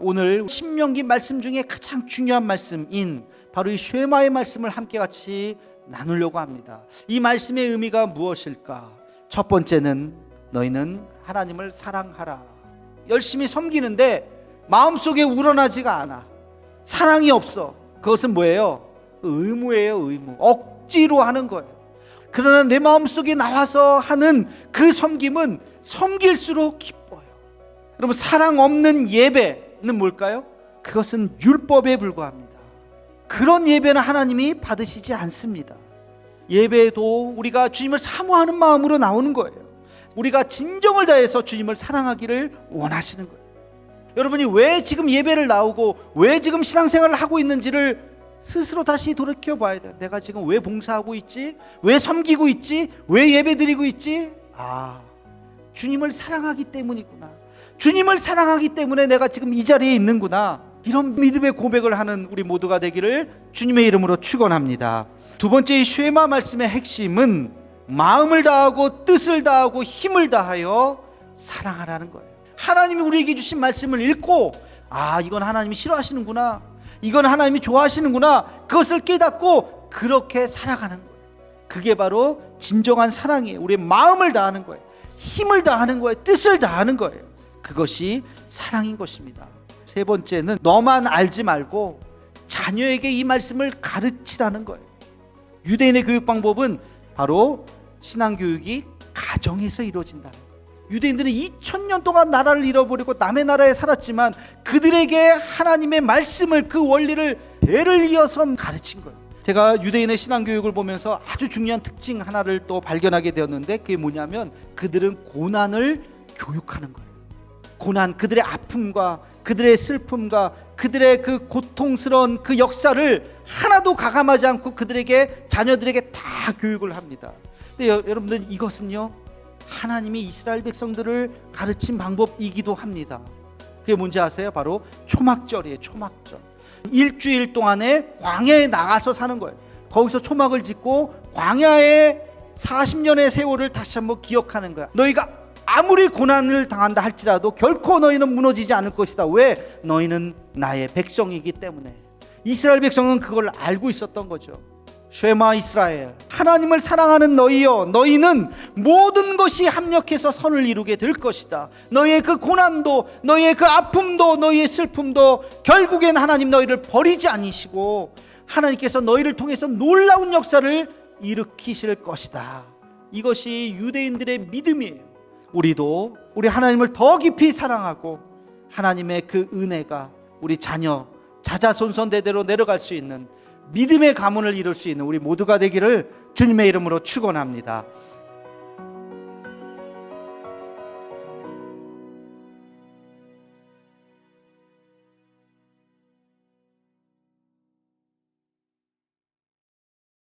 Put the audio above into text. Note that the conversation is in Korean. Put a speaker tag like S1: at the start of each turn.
S1: 오늘 신명기 말씀 중에 가장 중요한 말씀인 바로 이 쉐마의 말씀을 함께 같이 나누려고 합니다. 이 말씀의 의미가 무엇일까? 첫 번째는 너희는 하나님을 사랑하라. 열심히 섬기는데 마음속에 우러나지가 않아. 사랑이 없어. 그것은 뭐예요? 의무예요, 의무. 억지로 하는 거예요. 그러나 내 마음속에 나와서 하는 그 섬김은 섬길수록 기뻐요. 여러분 사랑 없는 예배 는 뭘까요? 그것은 율법에 불과합니다. 그런 예배는 하나님이 받으시지 않습니다. 예배도 우리가 주님을 사모하는 마음으로 나오는 거예요. 우리가 진정을 다해서 주님을 사랑하기를 원하시는 거예요. 여러분이 왜 지금 예배를 나오고 왜 지금 신앙생활을 하고 있는지를 스스로 다시 돌이켜 봐야 돼요. 내가 지금 왜 봉사하고 있지? 왜 섬기고 있지? 왜 예배 드리고 있지? 아, 주님을 사랑하기 때문이구나. 주님을 사랑하기 때문에 내가 지금 이 자리에 있는구나. 이런 믿음의 고백을 하는 우리 모두가 되기를 주님의 이름으로 축원합니다. 두 번째 이 쉐마 말씀의 핵심은 마음을 다하고 뜻을 다하고 힘을 다하여 사랑하라는 거예요. 하나님이 우리에게 주신 말씀을 읽고 아 이건 하나님이 싫어하시는구나. 이건 하나님이 좋아하시는구나. 그것을 깨닫고 그렇게 살아가는 거예요. 그게 바로 진정한 사랑이에요. 우리의 마음을 다하는 거예요. 힘을 다하는 거예요. 뜻을 다하는 거예요. 그것이 사랑인 것입니다. 세 번째는 너만 알지 말고 자녀에게 이 말씀을 가르치라는 거예요. 유대인의 교육 방법은 바로 신앙 교육이 가정에서 이루어진다. 유대인들은 2000년 동안 나라를 잃어버리고 남의 나라에 살았지만 그들에게 하나님의 말씀을 그 원리를 대를 이어서 가르친 거예요. 제가 유대인의 신앙 교육을 보면서 아주 중요한 특징 하나를 또 발견하게 되었는데 그게 뭐냐면 그들은 고난을 교육하는 거예요. 고난 그들의 아픔과 그들의 슬픔과 그들의 그 고통스러운 그 역사를 하나도 가감하지 않고 그들에게 자녀들에게 다 교육을 합니다. 근데 여, 여러분들 이것은요 하나님이 이스라엘 백성들을 가르친 방법이기도 합니다. 그게 뭔지 아세요? 바로 초막절이에요. 초막절. 일주일 동안에 광야에 나가서 사는 거예요. 거기서 초막을 짓고 광야의 40년의 세월을 다시 한번 기억하는 거야. 너희가 아무리 고난을 당한다 할지라도 결코 너희는 무너지지 않을 것이다. 왜? 너희는 나의 백성이기 때문에. 이스라엘 백성은 그걸 알고 있었던 거죠. 쉐마 이스라엘 하나님을 사랑하는 너희여 너희는 모든 것이 합력해서 선을 이루게 될 것이다 너희의 그 고난도 너희의 그 아픔도 너희의 슬픔도 결국엔 하나님 너희를 버리지 아니시고 하나님께서 너희를 통해서 놀라운 역사를 일으키실 것이다 이것이 유대인들의 믿음이에요 우리도 우리 하나님을 더 깊이 사랑하고 하나님의 그 은혜가 우리 자녀 자자손손 대대로 내려갈 수 있는 믿음의 가문을 이룰 수 있는 우리 모두가 되기를 주님의 이름으로 축원합니다.